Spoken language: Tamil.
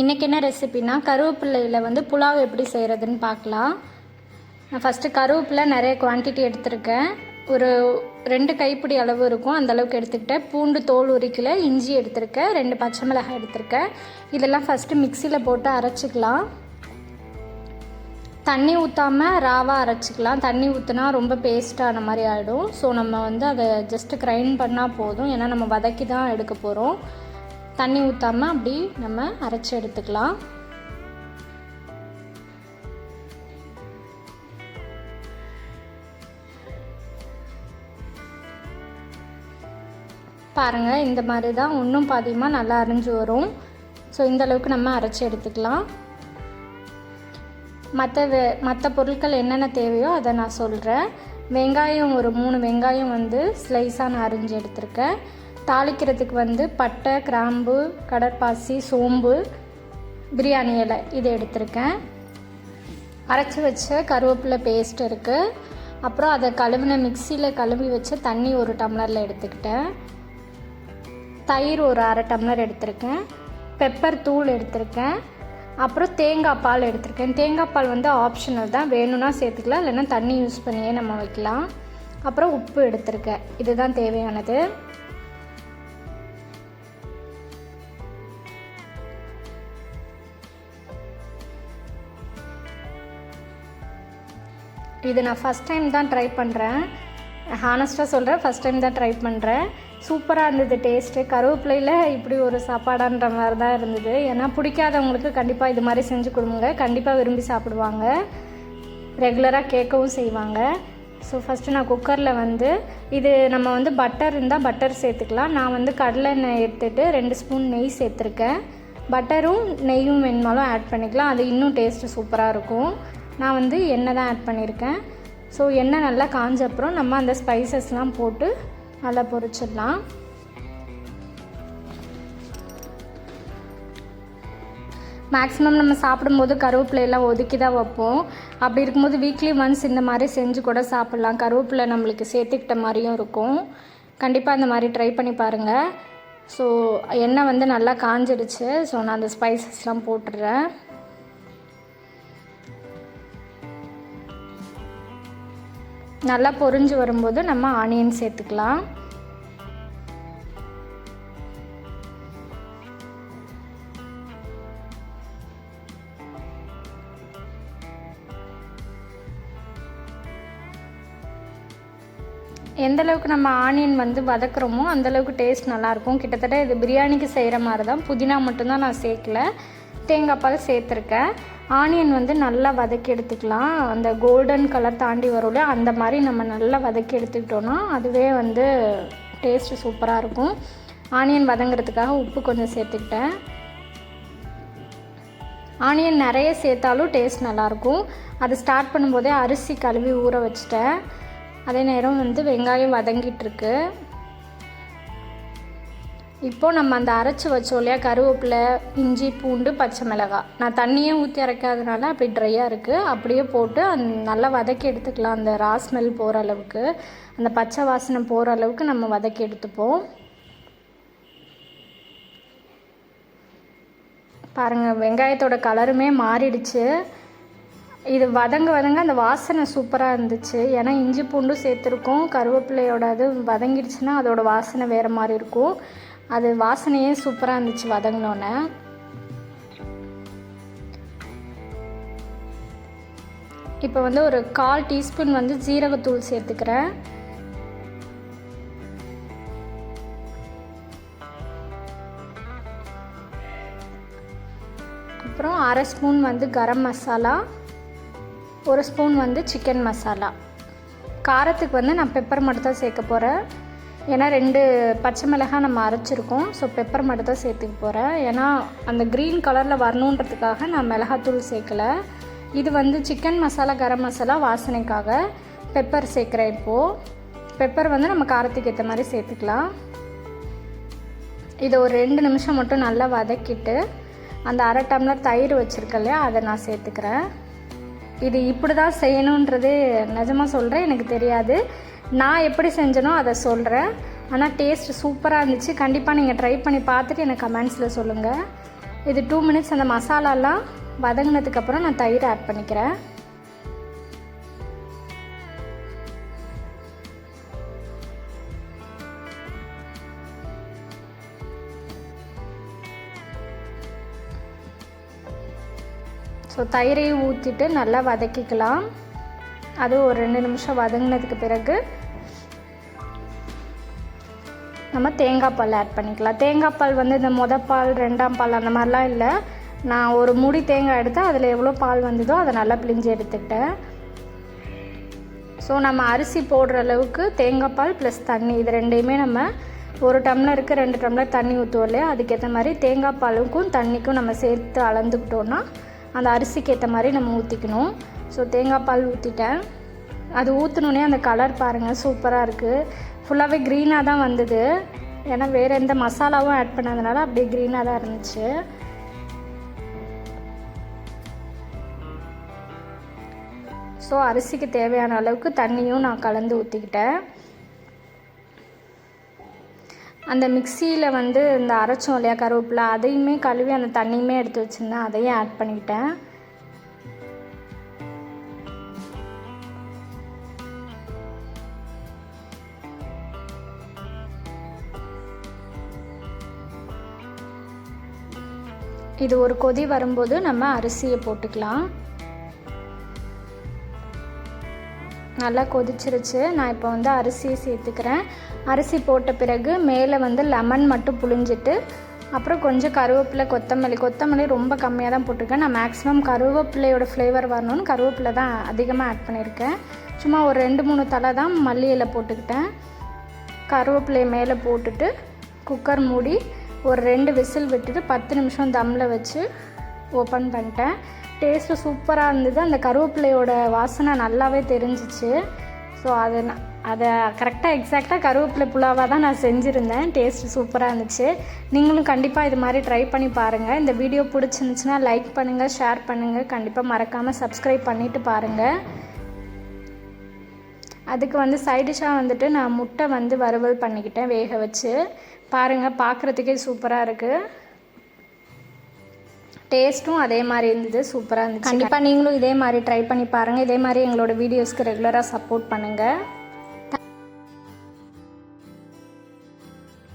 இன்றைக்கி என்ன ரெசிபினா கருவேப்பிலையில் வந்து புலாவ் எப்படி செய்கிறதுன்னு பார்க்கலாம். நான் ஃபஸ்ட்டு கருவேப்பிலை நிறைய குவான்டிட்டி எடுத்திருக்கேன். ஒரு ரெண்டு கைப்பிடி அளவு இருக்கும். அந்தளவுக்கு எடுத்துக்கிட்டேன் பூண்டு தோல் உரிக்கல இஞ்சி எடுத்திருக்கேன். ரெண்டு பச்சை மிளகாய் எடுத்திருக்கேன். இதெல்லாம் ஃபஸ்ட்டு மிக்சியில் போட்டு அரைச்சிக்கலாம். தண்ணி ஊற்றாமல் ராவாக அரைச்சிக்கலாம். தண்ணி ஊற்றினா ரொம்ப பேஸ்ட்டான மாதிரி ஆகிடும் ஸோ நம்ம வந்து அதை ஜஸ்ட்டு கிரைண்ட் பண்ணால் போதும். ஏன்னா நம்ம வதக்கி தான் எடுக்க போகிறோம் தண்ணி ஊற்றாமல் அப்படி நம்ம அரைச்சி எடுத்துக்கலாம். பாருங்கள் இந்த மாதிரி தான் ஒன்றும் பாதியமாக நல்லா அரைஞ்சி வரும். ஸோ இந்தளவுக்கு நம்ம அரைச்சி எடுத்துக்கலாம். மற்ற வே மற்ற பொருட்கள் என்னென்ன தேவையோ அதை நான் சொல்கிறேன் வெங்காயம் ஒரு மூணு வெங்காயம் வந்து ஸ்லைஸாக நான் அரிஞ்சு எடுத்திருக்கேன். தாளிக்கிறதுக்கு வந்து பட்டை கிராம்பு கடற்பாசி சோம்பு பிரியாணி இலை இது எடுத்திருக்கேன். அரைச்சி வச்ச கருவேப்பிலை பேஸ்ட் இருக்குது அப்புறம் அதை கழுவின மிக்சியில் கழுவி வச்ச தண்ணி ஒரு டம்ளரில் எடுத்துக்கிட்டேன். தயிர் ஒரு அரை டம்ளர் எடுத்திருக்கேன். பெப்பர் தூள் எடுத்திருக்கேன். அப்புறம் தேங்காய் பால் எடுத்திருக்கேன். தேங்காய் பால் வந்து ஆப்ஷனல் தான். வேணும்னா சேர்த்துக்கலாம் இல்லைன்னா தண்ணி யூஸ் பண்ணியே நம்ம வைக்கலாம். அப்புறம் உப்பு எடுத்திருக்கேன். இதுதான் தேவையானது. இது நான் ஃபஸ்ட் டைம் தான் ட்ரை பண்ணுறேன் ஹானஸ்ட்டாக சொல்கிறேன் ஃபஸ்ட் டைம் தான் ட்ரை பண்ணுறேன் சூப்பராக இருந்தது டேஸ்ட்டு கருவேப்பிலையில் இப்படி ஒரு சாப்பாடான்ற மாதிரி தான் இருந்தது. ஏன்னா பிடிக்காதவங்களுக்கு கண்டிப்பாக இது மாதிரி செஞ்சு கொடுங்க. கண்டிப்பாக விரும்பி சாப்பிடுவாங்க. ரெகுலராக கேட்கவும் செய்வாங்க. ஸோ ஃபஸ்ட்டு நான் குக்கரில் வந்து இது நம்ம வந்து பட்டர் இருந்தால் பட்டர் சேர்த்துக்கலாம். நான் வந்து கடலை எண்ணெய் எடுத்துகிட்டு ரெண்டு ஸ்பூன் நெய் சேர்த்துருக்கேன். பட்டரும் நெய்யும் வேணுமாலும் ஆட் பண்ணிக்கலாம். அது இன்னும் டேஸ்ட்டு சூப்பராக இருக்கும். நான் வந்து எண்ணெய் தான் ஆட் பண்ணியிருக்கேன். ஸோ எண்ணெய் நல்லா காஞ்ச அப்புறம் நம்ம அந்த ஸ்பைசஸ்லாம் போட்டு நல்லா பொரிச்சிடலாம். மேக்ஸிமம் நம்ம சாப்பிடும்போது கருவேப்பிலையெல்லாம் ஒதுக்கி தான் வைப்போம். அப்படி இருக்கும்போது வீக்லி ஒன்ஸ் இந்த மாதிரி செஞ்சு கூட சாப்பிட்லாம். கருவேப்பிலை நம்மளுக்கு சேர்த்துக்கிட்ட மாதிரியும் இருக்கும். கண்டிப்பாக இந்த மாதிரி ட்ரை பண்ணி பாருங்கள் ஸோ எண்ணெய் வந்து நல்லா காஞ்சிடுச்சு. ஸோ நான் அந்த ஸ்பைசஸ்லாம் போட்டுடுறேன் நல்லா பொரிஞ்சு வரும்போது நம்ம ஆனியன் சேர்த்துக்கலாம். எந்த அளவுக்கு நம்ம ஆனியன் வந்து வதக்குறோமோ அந்தளவுக்கு டேஸ்ட் நல்லாயிருக்கும் கிட்டத்தட்ட இது பிரியாணிக்கு செய்கிற மாதிரி தான். புதினா மட்டும்தான் நான் சேர்க்கல. தேங்காய் பால் சேர்த்துருக்கேன். ஆனியன் வந்து நல்லா வதக்கி எடுத்துக்கலாம். அந்த கோல்டன் கலர் தாண்டி வரும்ல அந்த மாதிரி நம்ம நல்லா வதக்கி எடுத்துக்கிட்டோன்னா அதுவே வந்து டேஸ்ட்டு சூப்பராக இருக்கும். ஆனியன் வதங்கிறதுக்காக உப்பு கொஞ்சம் சேர்த்துக்கிட்டேன். ஆனியன் நிறைய சேர்த்தாலும் டேஸ்ட் நல்லாயிருக்கும் அது ஸ்டார்ட் பண்ணும்போதே அரிசி கழுவி ஊற வச்சிட்டேன். அதே நேரம் வந்து வெங்காயம் வதங்கிட்டுருக்கு இப்போது நம்ம அந்த அரைச்சி வச்சோம் இல்லையா கருவேப்பிலை இஞ்சி பூண்டு பச்சை மிளகாய். நான் தண்ணியே ஊற்றி அரைக்காதனால அப்படி ட்ரையாக இருக்குது அப்படியே போட்டு அந் நல்லா வதக்கி எடுத்துக்கலாம். அந்த ரா ஸ்மெல் போகிற அளவுக்கு அந்த பச்சை வாசனை போகிற அளவுக்கு நம்ம வதக்கி எடுத்துப்போம். பாருங்கள் வெங்காயத்தோட கலருமே மாறிடுச்சு. இது வதங்க வதங்க அந்த வாசனை சூப்பராக இருந்துச்சு. ஏன்னா இஞ்சி பூண்டும் சேர்த்துருக்கோம். கருவேப்பிலையோட அது வதங்கிடுச்சுன்னா அதோட வாசனை வேறு மாதிரி இருக்கும். அது வாசனையே சூப்பராக இருந்துச்சு வதங்கினோன்னே இப்போ வந்து ஒரு கால் டீஸ்பூன் வந்து ஜீரகத்தூள் சேர்த்துக்கிறேன். அப்புறம் அரை ஸ்பூன் வந்து கரம் மசாலா ஒரு ஸ்பூன் வந்து சிக்கன் மசாலா. காரத்துக்கு வந்து நான் பெப்பர் மட்டும் தான் சேர்க்க போகிறேன் ஏன்னா ரெண்டு பச்சை மிளகாய் நம்ம அரைச்சிருக்கோம். ஸோ பெப்பர் மட்டும் தான் சேர்த்துக்க போகிறேன் ஏன்னா அந்த க்ரீன் கலரில் வரணுன்றதுக்காக நான் மிளகாத்தூள் சேர்க்கலை. இது வந்து சிக்கன் மசாலா கரம் மசாலா வாசனைக்காக பெப்பர் சேர்க்குறேன் இப்போது பெப்பர் வந்து நம்ம காரத்துக்கு ஏற்ற மாதிரி சேர்த்துக்கலாம். இதை ஒரு ரெண்டு நிமிஷம் மட்டும் நல்லா வதக்கிட்டு அந்த அரை டம்ளர் தயிர் வச்சுருக்கேன் இல்லையா அதை நான் சேர்த்துக்கிறேன். இது இப்படி தான் செய்யணுன்றது நிஜமாக சொல்கிறேன் எனக்கு தெரியாது. நான் எப்படி செஞ்சனோ அதை சொல்கிறேன் ஆனால் டேஸ்ட் சூப்பராக இருந்துச்சு. கண்டிப்பாக நீங்கள் ட்ரை பண்ணி பார்த்துட்டு எனக்கு கமெண்ட்ஸில் சொல்லுங்கள் இது டூ மினிட்ஸ் அந்த மசாலாலாம் வதங்கினதுக்கப்புறம் நான் தயிர் ஆட் பண்ணிக்கிறேன். ஸோ தயிரையும் ஊற்றிட்டு நல்லா வதக்கிக்கலாம். அது ஒரு ரெண்டு நிமிஷம் வதங்கினதுக்கு பிறகு நம்ம தேங்காய் பால் ஆட் பண்ணிக்கலாம். தேங்காய் பால் வந்து இந்த மொத பால் ரெண்டாம் பால் அந்த மாதிரிலாம் இல்லை. நான் ஒரு மூடி தேங்காய் எடுத்து அதில் எவ்வளோ பால் வந்ததோ அதை நல்லா பிழிஞ்சு எடுத்துக்கிட்டேன். ஸோ நம்ம அரிசி போடுற அளவுக்கு தேங்காய் பால் ப்ளஸ் தண்ணி. இது ரெண்டையுமே நம்ம ஒரு டம்ளருக்கு ரெண்டு டம்ளர் தண்ணி ஊற்றுவோம் இல்லையா? அதுக்கேற்ற மாதிரி தேங்காய் பாலுக்கும் தண்ணிக்கும் நம்ம சேர்த்து அளந்துக்கிட்டோன்னா அந்த அரிசிக்கு ஏற்ற மாதிரி நம்ம ஊற்றிக்கணும் ஸோ தேங்காய் பால் ஊற்றிட்டேன் அது ஊற்றினோன்னே அந்த கலர் பாருங்கள் சூப்பராக இருக்குது ஃபுல்லாகவே க்ரீனாக தான் வந்தது. ஏன்னா வேறு எந்த மசாலாவும் ஆட் பண்ணாதனால அப்படியே க்ரீனாக தான் இருந்துச்சு. ஸோ அரிசிக்கு தேவையான அளவுக்கு தண்ணியும் நான் கலந்து ஊற்றிக்கிட்டேன் அந்த மிக்சியில் வந்து இந்த அரைச்சோம் இல்லையா கருவேப்பிலை அதையுமே கழுவி அந்த தண்ணியுமே எடுத்து வச்சுருந்தேன். அதையும் ஆட் பண்ணிக்கிட்டேன். இது ஒரு கொதி வரும்போது நம்ம அரிசியை போட்டுக்கலாம். நல்லா கொதிச்சிருச்சு. நான் இப்போ வந்து அரிசியை சேர்த்துக்கிறேன். அரிசி போட்ட பிறகு மேலே வந்து லெமன் மட்டும் புழிஞ்சிட்டு அப்புறம் கொஞ்சம் கருவேப்பிலை கொத்தமல்லி. கொத்தமல்லி ரொம்ப கம்மியாக தான் போட்டிருக்கேன். நான் மேக்ஸிமம் கருவேப்பிலையோட ஃப்ளேவர் வரணும்னு கருவேப்பிலை தான் அதிகமாக ஆட் பண்ணியிருக்கேன். சும்மா ஒரு ரெண்டு மூணு தலை தான் மல்லி இலை போட்டுக்கிட்டேன். கருவேப்பிலையை மேலே போட்டுட்டு குக்கர் மூடி ஒரு ரெண்டு விசில் விட்டுட்டு பத்து நிமிஷம் தம்மில் வச்சு ஓப்பன் பண்ணிட்டேன். டேஸ்ட்டு சூப்பராக இருந்தது. அந்த கருவேப்பிலையோட வாசனை நல்லாவே தெரிஞ்சிச்சு. ஸோ அது நான் அதை கரெக்டாக எக்ஸாக்டாக கருவேப்பிலை புலாவாக தான் நான் செஞ்சுருந்தேன். டேஸ்ட்டு சூப்பராக இருந்துச்சு. நீங்களும் கண்டிப்பாக இது மாதிரி ட்ரை பண்ணி பாருங்கள் இந்த வீடியோ பிடிச்சிருந்துச்சுன்னா லைக் பண்ணுங்கள் ஷேர் பண்ணுங்கள் கண்டிப்பாக மறக்காமல் சப்ஸ்கிரைப் பண்ணிவிட்டு பாருங்கள் அதுக்கு வந்து சைடிஷாக வந்துட்டு நான் முட்டை வந்து வறுவல் பண்ணிக்கிட்டேன் வேக வச்சு. பாருங்கள் பார்க்குறதுக்கே சூப்பராக இருக்குது டேஸ்ட்டும் அதே மாதிரி இருந்தது சூப்பராக இருந்துச்சு. கண்டிப்பாக நீங்களும் இதே மாதிரி ட்ரை பண்ணி பாருங்கள் இதே மாதிரி எங்களோட வீடியோஸ்க்கு ரெகுலராக சப்போர்ட் பண்ணுங்கள்